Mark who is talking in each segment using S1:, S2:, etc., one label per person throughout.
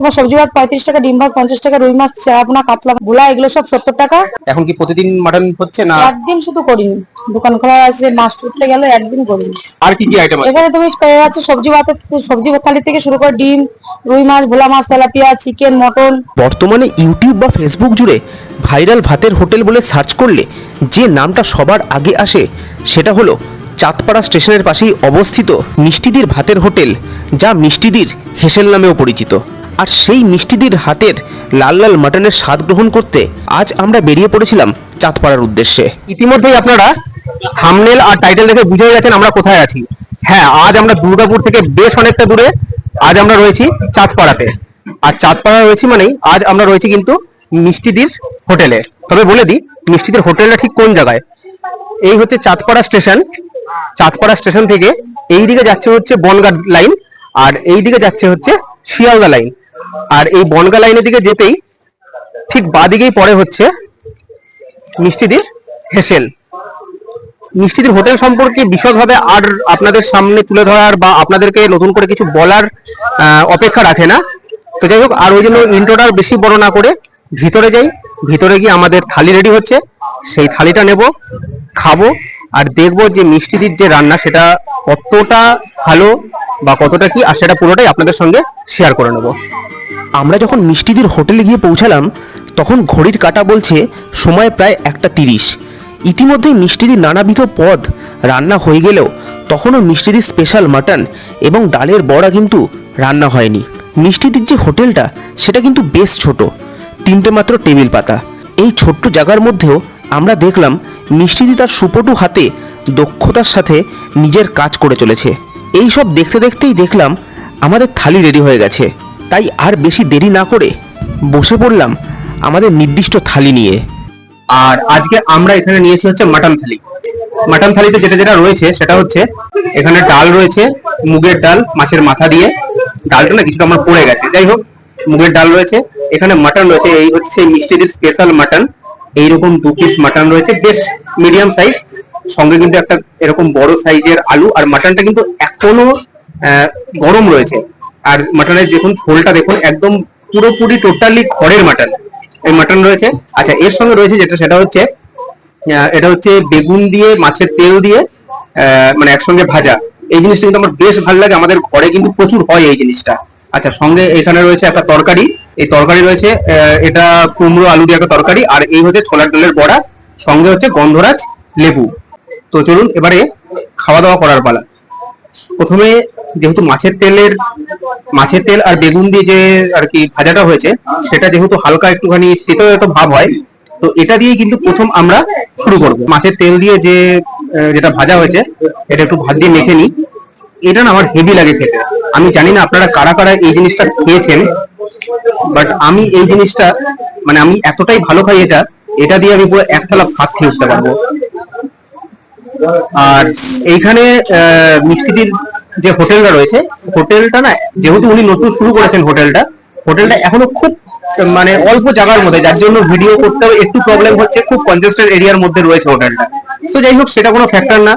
S1: সবজি ভাত পঁয়ত্রিশ টাকা ডিম ভাত পঞ্চাশ টাকা রুই মাছ চারাপোনা কাতলা ভোলা এগুলো সব সত্তর টাকা।
S2: এখন কি প্রতিদিন মাটন হচ্ছে না?
S1: একদিন শুধু করিনি। দোকান খোলা আছে মাছ তুলতে গেলে একদিন করিনি।
S2: আর কি কি আইটেম আছে?
S1: এখানে তুমি পেয়ে যাচ্ছ সবজি ভাতের সবজি থালি থেকে শুরু করে ডিম রুই মাছ ভোলা মাছ তেলাপিয়া চিকেন মটন।
S3: বর্তমানে ইউটিউব বা ফেসবুক জুড়ে ভাইরাল ভাতের হোটেল বলে সার্চ করলে যে নামটা সবার আগে আসে সেটা হলো চাঁদপাড়া স্টেশনের পাশেই অবস্থিত মিষ্টিদির ভাতের হোটেল যা মিষ্টিদির হেসেল নামেও পরিচিত। আর সেই মিষ্টিদির হাতের লাল লাল মাটনের স্বাদ গ্রহণ করতে আজ আমরা বেরিয়ে পড়েছিলাম চাঁদপাড়ার উদ্দেশ্যে।
S2: ইতিমধ্যেই আপনারা থামনেল আর টাইটেল দেখে বুঝে গেছেন আমরা কোথায় আছি। হ্যাঁ আজ আমরা দুর্গাপুর থেকে বেশ অনেকটা দূরে আজ আমরা রয়েছি চাঁদপাড়াতে। আর চাঁদপাড়া রয়েছি মানেই আজ আমরা রয়েছি কিন্তু মিষ্টিদির হোটেলে। তবে বলে দিই, মিষ্টিদের হোটেলটা ঠিক কোন জায়গায়? এই হচ্ছে চাঁদপাড়া স্টেশন। চাঁদপাড়া স্টেশন থেকে এই দিকে যাচ্ছে হচ্ছে বনগা লাইন আর এই দিকে যাচ্ছে হচ্ছে শিয়ালদা লাইন আর এই বনগা লাইনের দিকে যেতেই ঠিক বাদিকেই পরে হচ্ছে মিষ্টিদির হেসেল। মিষ্টিদির হোটেল সম্পর্কে বিশদভাবে আর আপনাদের সামনে তুলে ধরার বা আপনাদেরকে নতুন করে কিছু বলার অপেক্ষা রাখে না। তো যাই হোক, আর ওই জন্য ইন্ট্রোটা বেশি বড় না করে ভিতরে যাই। ভিতরে গিয়ে আমাদের থালি রেডি হচ্ছে। সেই থালিটা নেব, খাব আর দেখব যে মিষ্টিদির যে রান্না সেটা কতটা ভালো বা কতটা কি, আর সেটা পুরোটাই আপনাদের সঙ্গে শেয়ার করে নেব।
S3: আমরা যখন মিষ্টিদির হোটেলে গিয়ে পৌঁছালাম, তখন ঘড়ির কাটা বলছে সময় প্রায় একটা তিরিশ। ইতিমধ্যেই মিষ্টিদির নানাবিধ পদ রান্না হয়ে গেলেও তখনও মিষ্টিদির স্পেশাল মাটন এবং ডালের বড়া কিন্তু রান্না হয়নি। মিষ্টিদির যে হোটেলটা, সেটা কিন্তু বেশ ছোট, তিনটে মাত্র টেবিল পাতা। এই ছোট্ট জায়গার মধ্যেও আমরা দেখলাম মিষ্টিদি তার সুপটু হাতে দক্ষতার সাথে নিজের কাজ করে চলেছে। এই সব দেখতে দেখতেই দেখলাম আমাদের থালি রেডি হয়ে গেছে। তাই আর বেশি দেরি না করে বসে পড়লাম আমাদের নির্দিষ্ট থালি নিয়ে।
S2: আর আজকে আমরা এখানে নিয়েছি হচ্ছে মাটন থালি। মাটন থালিতে যেটা যেটা রয়েছে সেটা হচ্ছে এখানে ডাল রয়েছে, মুগের ডাল, মাছের মাথা দিয়ে। ডালটা না কিছুটা আমার পড়ে গেছে। যাই হোক, মুগের ডাল রয়েছে, এখানে মাটন রয়েছে, এই হচ্ছে মিষ্টিদের স্পেশাল মাটন। এইরকম দু পিস মাটন রয়েছে, বেশ মিডিয়াম সাইজ সঙ্গে কিন্তু একটা এরকম বড় সাইজের আলু। আর মাটনটা কিন্তু এখনও গরম রয়েছে। আর মাটনের দেখুন ঝোলটা দেখুন, একদম পুরোপুরি টোটালি খড়ের মাটন। এই মাটন রয়েছে। আচ্ছা এর সঙ্গে রয়েছে যেটা, সেটা হচ্ছে এটা হচ্ছে বেগুন দিয়ে, মাছের তেল দিয়ে মানে একসঙ্গে ভাজা। এই জিনিসটা কিন্তু আমার বেশ ভালো লাগে। আমাদের ঘরে কিন্তু প্রচুর হয় এই জিনিসটা। আচ্ছা সঙ্গে এখানে রয়েছে একটা তরকারি। এই তরকারি রয়েছে এটা কুমড়ো, আলু দিয়ে একটা তরকারি, আর এই হচ্ছে ছোলার ডালের বড়া। সঙ্গে হচ্ছে গন্ধরাজ লেবু। তো চলুন, এবারে খাওয়া দাওয়া করার পালা। প্রথমে যেহেতু মাছের তেলের, মাছের তেল আর বেগুন দিয়ে যে আর কি ভাজাটা হয়েছে, সেটা যেহেতু হালকা একটুখানি তেতো তেতো ভাব হয়, তো এটা দিয়ে কিন্তু প্রথম আমরা শুরু করব। মাছের তেল দিয়ে যে যেটা ভাজা হয়েছে, এটা একটু ভাত দিয়ে মেখে নিই। এটা না আমার হেভি লাগে খেতে। আমি জানি না আপনারা কারা কারা এই জিনিসটা খেয়েছেন বাট আমি এই জিনিসটা মানে আমি এতটাই ভালো খাই এটা এটা দিয়ে আমি পুরো এক ভাত খেয়ে উঠতে পারব। আর এইখানে মিষ্টিদির যে হোটেলটা রয়েছে, হোটেলটা না, যেহেতু উনি নতুন শুরু করেছেন হোটেলটা হোটেলটা এখনও খুব মানে অল্প জায়গার মধ্যে, যার জন্য ভিডিও করতে একটু প্রবলেম হচ্ছে, খুব কনজেস্টেড এরিয়ার মধ্যে রয়েছে হোটেলটা। তো যাই হোক, সেটা কোনো ফ্যাক্টর না।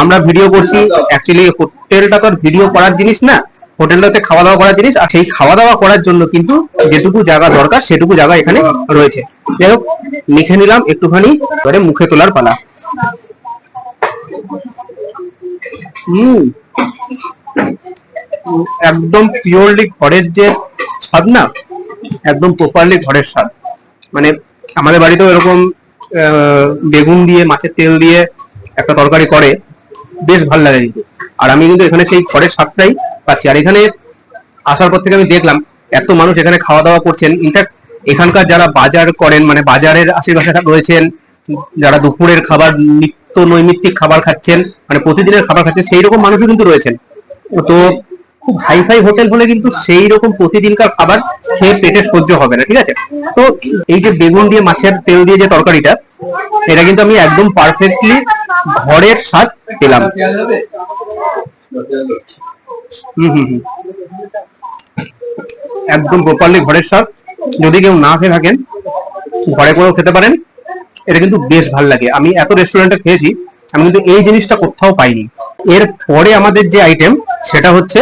S2: আমরা ভিডিও করছি অ্যাকচুয়ালি হোটেলটা তো আর ভিডিও করার জিনিস না, হোটেলটা হচ্ছে খাওয়া দাওয়া করার জিনিস, আর সেই খাওয়া দাওয়া করার জন্য কিন্তু যেটুকু জায়গা দরকার, সেটুকু জায়গা এখানে রয়েছে। যাই হোক, লিখে নিলাম, একটুখানি, এবারে মুখে তোলার পালা। হুম। একদম পিওরলি ঘরের যে স্বাদ না, একদম প্রপারলি ঘরের স্বাদ। মানে আমাদের বাড়িতেও এরকম বেগুন দিয়ে, মাছের তেল দিয়ে একটা তরকারি করে, বেশ ভালো লাগে কিন্তু। আর আমি কিন্তু এখানে সেই ঘরের স্বাদটাই পাচ্ছি। আর এখানে আসার পর থেকে আমি দেখলাম, এত মানুষ এখানে খাওয়া দাওয়া করছেন ইনফ্যাক্ট এখানকার যারা বাজার করেন মানে বাজারের আশেপাশে রয়েছেন, যারা দুপুরের খাবার নৈমিত্তিক খাবার খাচ্ছেন মানে প্রতিদিনের খাবার খাচ্ছেন সেই রকম মানুষও কিন্তু রয়েছেন। তো খুব হাইফাই হোটেল হলে কিন্তু সেই রকম প্রতিদিনকার খাবার খেয়ে পেটে সহ্য হবে না, ঠিক আছে? তো এই যে বেগুন দিয়ে মাছের তেল দিয়ে যে তরকারিটা, এটা কিন্তু আমি একদম পারফেক্টলি ঘরের স্বাদ পেলাম। হুম হুম হুম। একদম প্রপারলি ঘরের স্বাদ। যদি কেউ না খেয়ে থাকেন, ঘরে করেও খেতে পারেন। এটা কিন্তু বেশ ভালো লাগে। আমি এত রেস্টুরেন্টে খেয়েছি, আমি কিন্তু এই জিনিসটা কোথাও পাইনি। এর পরে আমাদের যে আইটেম সেটা হচ্ছে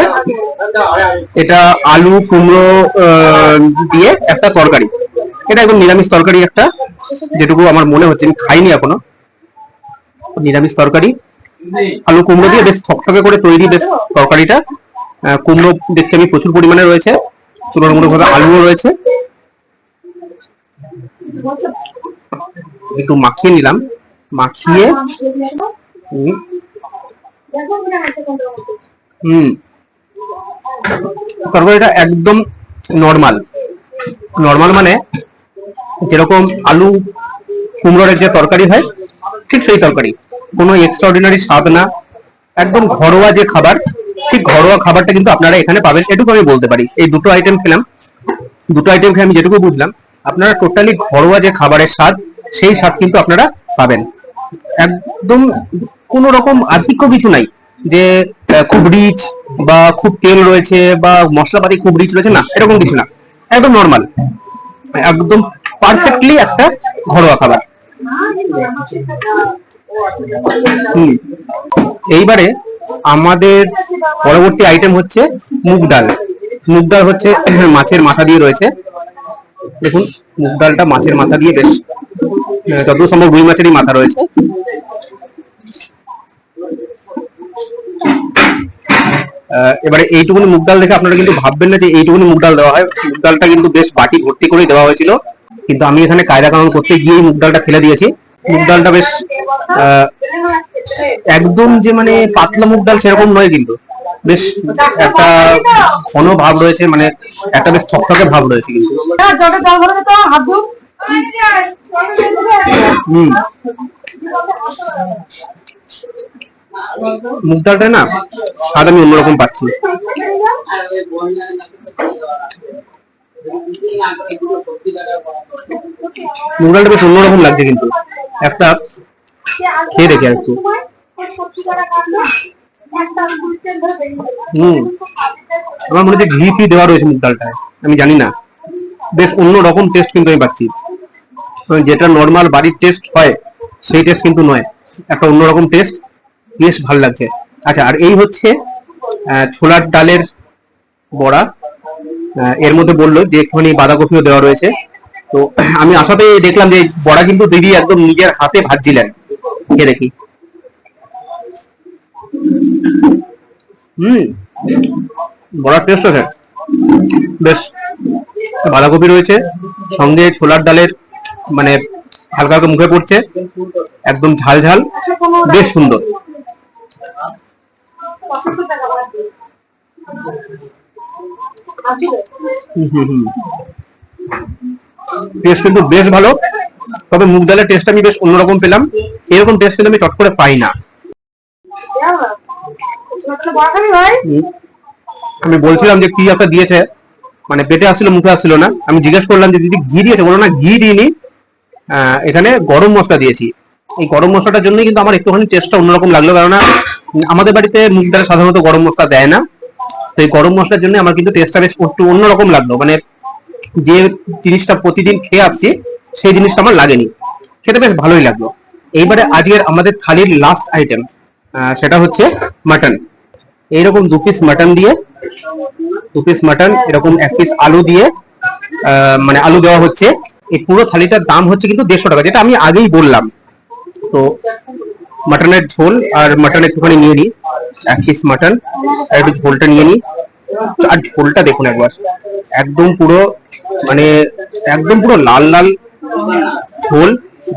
S2: এটা আলু, কুমড়ো দিয়ে একটা তরকারি। এটা একদম নিরামিষ তরকারি একটা, যেটুকু আমার মনে হচ্ছে, আমি খাইনি এখনও। নিরামিষ তরকারি। আলু, কুমড়ো দিয়ে বেশ থকথকে করে তৈরি বেশ তরকারিটা। কুমড়ো দেখছি আমি প্রচুর পরিমাণে রয়েছে। তুলনামূলকভাবে আলুও রয়েছে। একটু মাখিয়ে নিলাম। মাখিয়ে হুম, তরকারিটা একদম নর্মাল নর্মাল মানে যেরকম আলু কুমড়োর যে তরকারি হয় ঠিক সেই তরকারি। কোনো এক্সট্রাঅর্ডিনারি স্বাদ না। একদম ঘরোয়া যে খাবার ঠিক ঘরোয়া খাবারটা কিন্তু আপনারা এখানে পাবেন। এটুকু আমি বলতে পারি। এই দুটো আইটেম খেলাম। দুটো আইটেম খেয়ে আমি যেটুকু বুঝলাম আপনারা টোটালি ঘরোয়া যে খাবারের স্বাদ সেই স্বাদ কিন্তু আপনারা পাবেন। একদম কোনো রকম আধিক্য কিছু নাই যে খুব রিচ বা খুব তেল রয়েছে বা মশলাপাতি খুব রিচ রয়েছে, না, এরকম কিছু না। একদম নর্মাল একদম পারফেক্টলি একটা ঘরোয়া খাবার। এইবারে আমাদের পরবর্তী আইটেম হচ্ছে মুগ ডাল। মুগ ডাল হচ্ছে মাছের মাথা দিয়ে রয়েছে। দেখুন, মুগ ডালটা মাছের মাথা দিয়ে বেশ যতদূর সম্ভব রুই মাছেরই মাথা রয়েছে। এবারে এইটুকুনি মুগ ডাল দেখে আপনারা কিন্তু ভাববেন না যে এইটুকুনি মুগ ডাল দেওয়া হয়। মুগ ডালটা কিন্তু বেশ বাটি ভর্তি করেই দেওয়া হয়েছিল। কিন্তু আমি এখানে কায়দা কানুন করতে গিয়েই মুগ ডালটা ফেলে দিয়েছি। মুগ ডালটা বেশ একদম যে মানে পাতলা মুগ ডাল সেরকম নয় কিন্তু। বেশ একটা ঘন ভাব রয়েছে মানে একটা বেশ থকথকে ভাব রয়েছে কিন্তু। হুম মুগ ডালটা না, স্বাদ আমি অন্যরকম পাচ্ছি। মুগ ডালটা বেশ অন্যরকম লাগছে কিন্তু। একটা খেয়ে দেখি আর একটু। হুম। আমার মনে হচ্ছে ঘি ফি দেওয়া রয়েছে মুগ ডালটায় আমি জানি না। বেশ অন্য রকম টেস্ট কিন্তু আমি পাচ্ছি। যেটা নর্মাল বাড়ির টেস্ট হয়, সেই টেস্ট কিন্তু নয়। একটা অন্যরকম টেস্ট বেশ ভালো লাগছে। আচ্ছা আর এই হচ্ছে ছোলার ডালের বড়া। এর মধ্যে বলল যে একটুখানি বাঁধাকপিও দেওয়া রয়েছে। তো আমি আসাতে দেখলাম যে বড়া কিন্তু দিদি একদম নিজের হাতে ভাজছিলেন। খেয়ে দেখি। হুম, বড়ার টেস্ট আছে। বেশ, বাঁধাকপি রয়েছে, সঙ্গে ছোলার ডালের মানে হালকা হালকা মুখে পড়ছে, একদম ঝাল ঝাল, বেশ সুন্দর। টেস্ট কিন্তু বেশ ভালো, তবে মুগ ডালের টেস্ট আমি বেশ অন্যরকম পেলাম। এরকম টেস্ট কিন্তু আমি চট করে পাই না। আমি বলছিলাম যে কি একটা দিয়েছে মানে পেটে আসছিল, মুখে আসছিল না। আমি জিজ্ঞেস করলাম যে দিদি ঘি দিয়েছে? বলো না, ঘি দিইনি। এখানে গরম মশলা দিয়েছি। এই গরম মশলাটার জন্যই কিন্তু আমার একটুখানি টেস্টটা অন্যরকম লাগল, কেননা আমাদের বাড়িতে মুগ ডালে সাধারণত গরম মশলা দেয় না। তো এই গরম মশলার জন্য আমার কিন্তু টেস্টটা বেশ একটু অন্যরকম লাগল। মানে যে জিনিসটা প্রতিদিন খেয়ে আসছি, সেই জিনিসটা আমার লাগেনি। খেতে বেশ ভালোই লাগল। এইবারে আজকের আমাদের থালির লাস্ট আইটেম সেটা হচ্ছে মাটন এইরকম দু পিস মাটন দিয়ে, দু পিস মাটন এরকম এক পিস আলু দিয়ে মানে আলু দেওয়া হচ্ছে, এই পুরো থালিটার দাম হচ্ছে কিন্তু দেড়শো টাকা, যেটা আমি আগেই বললাম। তো মাটনের ঝোল আর মাটন একটুখানি নিয়ে নিই এক পিস মাটন, আর একটু ঝোলটা নিয়ে নিই আর ঝোলটা দেখুন একবার, একদম পুরো মানে একদম পুরো লাল লাল ঝোল।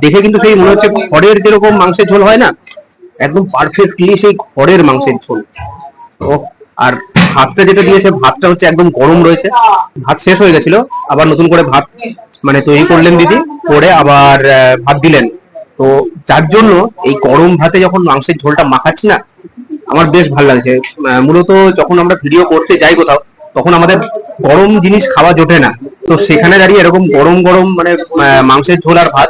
S2: দেখে কিন্তু সেই মনে হচ্ছে খড়ের যেরকম মাংসের ঝোল হয় না, একদম পারফেক্টলি সেই খড়ের মাংসের ঝোল। ও আর ভাতটা যেটা দিয়েছে, ভাতটা হচ্ছে একদম গরম রয়েছে। ভাত শেষ হয়ে গেছিল, আবার নতুন করে ভাত মানে তৈরি করলেন দিদি, করে আবার ভাত দিলেন। তো যার জন্য এই গরম ভাতে যখন মাংসের ঝোলটা মাখাচ্ছি না, আমার বেশ ভালো লাগছে। মূলত যখন আমরা ভিডিও করতে যাই কোথাও, তখন আমাদের গরম জিনিস খাওয়া জোটে না। তো সেখানে দাঁড়িয়ে এরকম গরম গরম মানে মাংসের ঝোল আর ভাত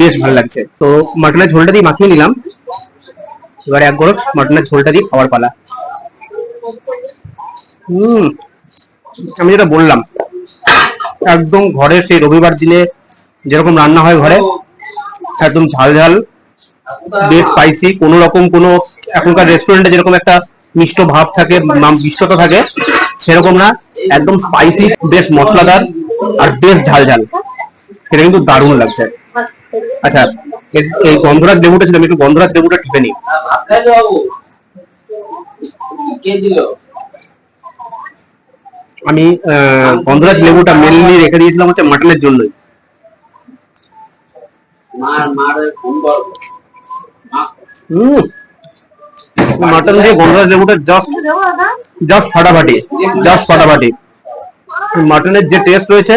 S2: বেশ ভালো লাগছে। তো মাটনের ঝোলটা দিয়ে মাখিয়ে নিলাম। এবার এক গরস মাটনের ঝোলটা দিয়ে খাওয়ার পালা। হুম। আমি যেটা বললাম, একদম ঘরে সেই রবিবার দিনে যেরকম রান্না হয় ঘরে, একদম ঝাল ঝাল, বেশ স্পাইসি কোনো রকম কোনো এখনকার রেস্টুরেন্টে যেরকম একটা মিষ্ট ভাব থাকে মিষ্টতা থাকে, সেরকম না, একদম স্পাইসি বেশ মশলাদার আর বেশ ঝাল ঝাল। সেটা কিন্তু দারুণ লাগছে। আচ্ছা এই গন্ধরাজ লেবুটা ছিল, আমি একটু গন্ধরাজ লেবুটা টিপে নিই। আমি গন্ধরাজ লেবুটা মেনলি রেখে দিয়েছিলাম হচ্ছে মাটনের জন্যই। হুম মাটন দিয়ে গন্ধরাজ লেবুটা জাস্ট জাস্ট ফাটাফাটি জাস্ট ফাটাফাটি। মাটনের যে টেস্ট রয়েছে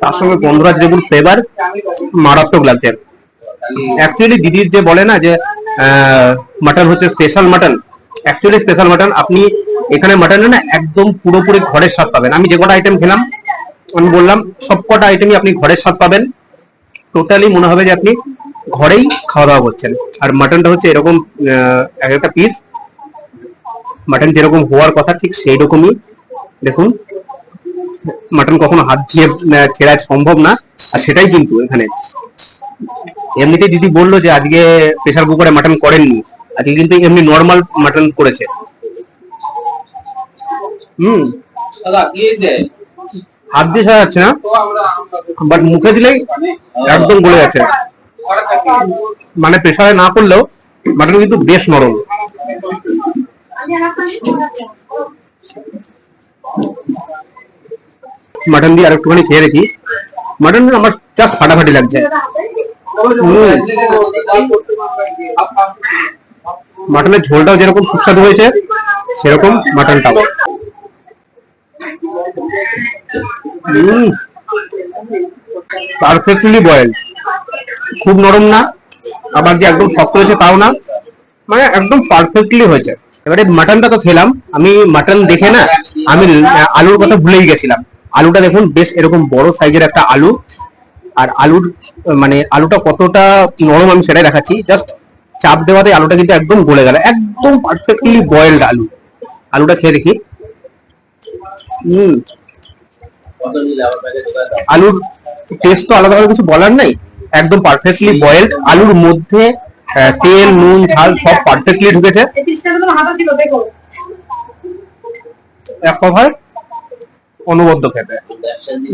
S2: তার সঙ্গে গন্ধরাজ লেবুর ফ্লেভার মারাত্মক লাগছে। অ্যাকচুয়ালি দিদির যে বলে না যে মাটন হচ্ছে special mutton actually special mutton আপনি এখানে মাটনে না একদম পুরোপুরি ঘরের স্বাদ পাবেন। আমি যে কটা আইটেম খেলাম, আমি বললাম, সব কটা আইটেমই আপনি ঘরের স্বাদ পাবেন। টোটালি মনে হবে যে আপনি ঘরেই খাওয়া দাওয়া করছেন। আর মাটনটা হচ্ছে এরকম এক একটা পিস মাটন যেরকম হওয়ার কথা, ঠিক সেই রকমই দেখুন মাটন কখনো হাত দিয়ে ছেঁড়া সম্ভব না। আর সেটাই কিন্তু এখানে। এমনিতে দিদি বলল যে, আজকে প্রেসার কুকারে মাটন করেননি। আজকে কিন্তু এমনি নর্মাল মাটন করেছে। হুম। হাত দিয়ে ছাড়া যাচ্ছে না? বাট মুখে দিলেই একদম গলে যাচ্ছে। মানে প্রেসারে না করলেও মাটন কিন্তু বেশ নরম। মাটন দিয়ে আরেকটুখানি খেয়ে দেখি। মাটন আমার জাস্ট ফাটাফাটি লাগছে। মাটনের ঝোলটাও যেরকম সুস্বাদু হয়েছে সেরকম মাটনটাও পারফেক্টলি বয়েল খুব নরম না আবার যে একদম শক্ত হয়েছে তাও না মানে একদম পারফেক্টলি হয়েছে। এবারে মাটনটা তো খেলাম, আমি মাটন দেখে না, আমি আলুর কথা ভুলেই গেছিলাম। আলুটা দেখুন, বেশ এরকম বড় সাইজের একটা আলু। আর আলুর মানে আলুটা কতটা নরম আমি সেটাই দেখাচ্ছি। জাস্ট চাপ দেওয়াতে আলুটা কিন্তু একদম গলে গেল, একদম পারফেক্টলি বয়েলড আলু। আলুটা খেয়ে দেখি। হম। আলুর টেস্ট তো আলাদাভাবে কিছু বলার নাই। একদম পারফেক্টলি বয়েলড আলুর মধ্যে তেল, নুন, ঝাল সব পারফেক্টলি ঢুকেছে। এক কথায় অনবদ্য খেতে।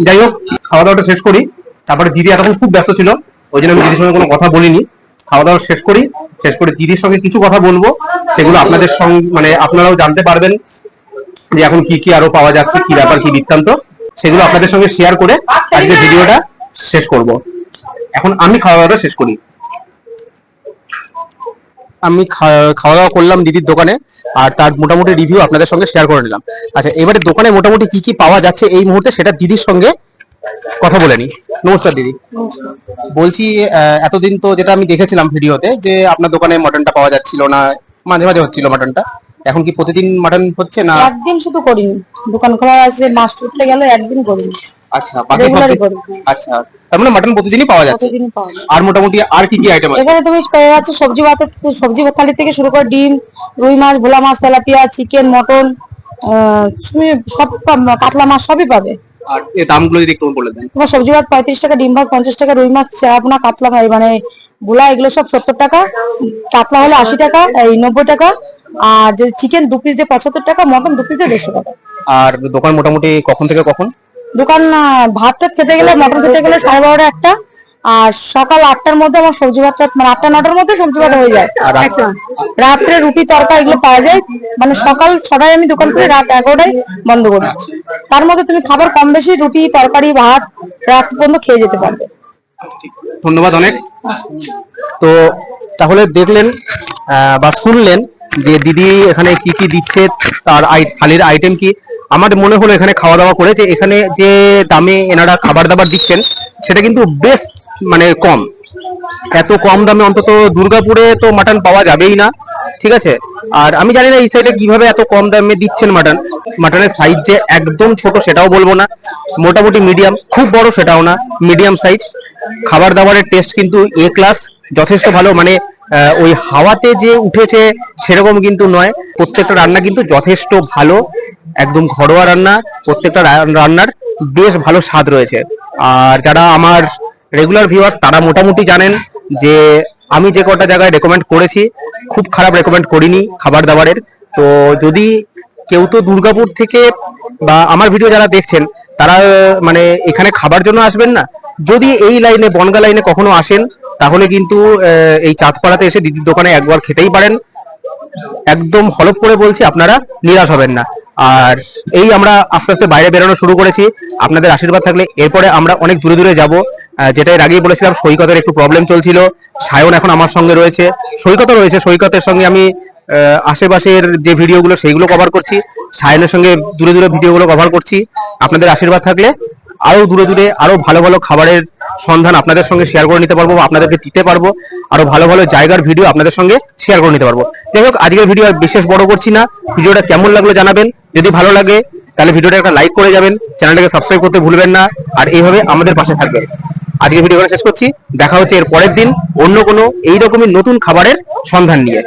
S2: যাই হোক খাওয়া দাওয়াটা শেষ করি। তারপরে দিদি এতক্ষণ খুব ব্যস্ত ছিল, ওই জন্য আমি দিদির সঙ্গে কোনো কথা বলিনি। খাওয়া দাওয়া শেষ করি, শেষ করে দিদির সঙ্গে কিছু কথা বলব। সেগুলো আপনাদের সঙ্গে মানে আপনারাও জানতে পারবেন। যে এখন কি কি আরও পাওয়া যাচ্ছে, কি ব্যাপার, কি বৃত্তান্ত, সেগুলো আপনাদের সঙ্গে শেয়ার করে আজকে ভিডিওটা শেষ করব। এখন আমি খাওয়া দাওয়াটা শেষ করি। আমি খাওয়া দাওয়া করলাম দিদির দোকানে, আর তার মোটামুটি রিভিউ আপনাদের সঙ্গে শেয়ার করে নিলাম। আচ্ছা এবারে দোকানে মোটামুটি কি কি পাওয়া যাচ্ছে এই মুহূর্তে সেটা দিদির সঙ্গে কথা বলে নি নমস্কার দিদি। বলছি এতদিন তো যেটা আমি দেখেছিলাম ভিডিওতে যে আপনার দোকানে মটনটা পাওয়া যাচ্ছিল না, মাঝে মাঝে হচ্ছিল মটনটা এখন কি প্রতিদিন মাটন হচ্ছে না?
S1: একদিন শুধু করিনি। দোকান খোলা আছে মাস করতে গেলে একদিন করিনি।
S2: আচ্ছা বাকি
S1: রেগুলারই করি
S2: আচ্ছা তার মানে মটন প্রতিদিনই পাওয়া যাচ্ছে?
S1: প্রতিদিনই পাওয়া যায়
S2: আর মোটামুটি আর কি কি আইটেম আছে?
S1: এখানে তুমি পেয়ে যাচ্ছ সবজি ভাতের সবজি থালি থেকে শুরু করে ডিম রুই মাছ ভোলা মাছ তেলাপিয়া চিকেন মটন তুমি সব কাতলা মাছ সবই পাবে।
S2: আর এই দামগুলো যদি একটু বলে দেন।
S1: তোমার সবজি ভাত পঁয়ত্রিশ টাকা ডিম ভাত পঞ্চাশ টাকা রুই মাছ চেরাপোনা কাতলা মাছ মানে ভোলা এগুলো সব সত্তর টাকা কাতলা হলে আশি টাকা এই নব্বই টাকা আর যদি চিকেন দু পিস দিয়ে পঁচাত্তর টাকা মটন দু পিস দিয়ে দেড়শো টাকা।
S2: আর দোকান মোটামুটি কখন থেকে কখন?
S1: দোকান ভাত টাত খেতে গেলে মটন খেতে গেলে সাড়ে বারোটা একটা আর সকাল আটটার মধ্যে আমার সবজি ভাতটা মানে আটটা নটার মধ্যে সবজি ভাত হয়ে যায়। রাত্রে রুটি তরকা এগুলো পাওয়া যায় মানে সকাল ছটায় আমি দোকান খুলি রাত এগারোটায় বন্ধ করি। তার মধ্যে তুমি খাবার কম বেশি রুটি তরকারি ভাত রাত পর্যন্ত খেয়ে যেতে পারবে।
S2: ধন্যবাদ অনেক। তো তাহলে দেখলেন আহ, বা শুনলেন যে দিদি এখানে কি কি দিচ্ছে, তার থালির আইটেম কি? আমার মনে হলো এখানে খাওয়া দাওয়া করে যে এখানে যে দামে এনারা খাবার দাবার দিচ্ছেন, সেটা কিন্তু বেশ মানে কম। এত কম দামে অন্তত দুর্গাপুরে তো মাটন পাওয়া যাবেই না, ঠিক আছে? আর আমি জানি না এই সাইডে কীভাবে এত কম দামে দিচ্ছেন মাটন মাটনের সাইজ যে একদম ছোট সেটাও বলব না, মোটামুটি মিডিয়াম খুব বড় সেটাও না মিডিয়াম সাইজ খাবার দাবারের টেস্ট কিন্তু এ ক্লাস যথেষ্ট ভালো মানে ওই হাওয়াতে যে উঠেছে সেরকম কিন্তু নয়। প্রত্যেকটা রান্না কিন্তু যথেষ্ট ভালো, একদম ঘরোয়া রান্না, প্রত্যেকটা রান্নার বেশ ভালো স্বাদ রয়েছে। আর যারা আমার রেগুলার ভিউয়ার্স তারা মোটামুটি জানেন যে আমি যে কটা জায়গায় রেকমেন্ড করেছি, খুব খারাপ রেকমেন্ড করিনি খাবার দাবারের তো যদি কেউ তো দুর্গাপুর থেকে বা আমার ভিডিও যারা দেখছেন, তারা মানে এখানে খাবার জন্য আসবেন না? যদি এই লাইনে, বনগা লাইনে কখনো আসেন, তাহলে কিন্তু এই চাঁদপাড়াতে এসে দিদির দোকানে একবার খেতেই পারেন। একদম হলপ করে বলছি, আপনারা নিরাশ হবেন না। আর এই আমরা আস্তে আস্তে বাইরে বেরোনো শুরু করেছি। আপনাদের আশীর্বাদ থাকলে এরপরে আমরা অনেক দূরে দূরে যাব। যেটা এর আগেই বলেছিলাম, সৈকতের একটু প্রবলেম চলছিল। সায়ন এখন আমার সঙ্গে রয়েছে। সৈকতও রয়েছে। সৈকতের সঙ্গে আমি আশেপাশের যে ভিডিওগুলো সেইগুলো কভার করছি। সায়নের সঙ্গে দূরে দূরে ভিডিওগুলো কভার করছি। আপনাদের আশীর্বাদ থাকলে আরও দূরে দূরে আরও ভালো ভালো খাবারের সন্ধান আপনাদের সঙ্গে শেয়ার করে নিতে পারব আপনাদেরকে দিতে পারব। আরও ভালো ভালো জায়গার ভিডিও আপনাদের সঙ্গে শেয়ার করে নিতে পারব। যাই হোক, আজকের ভিডিও আর বিশেষ বড় করছি না। ভিডিওটা কেমন লাগল জানাবেন। যদি ভালো লাগে, তাহলে ভিডিওটা একটা লাইক করে যাবেন। চ্যানেলটাকে সাবস্ক্রাইব করতে ভুলবেন না। আর এইভাবে আমাদের পাশে থাকবেন। আজকে ভিডিওটা শেষ করছি। দেখা হচ্ছে এর পরের দিন অন্য কোনো এইরকমই নতুন খাবারের সন্ধান নিয়ে।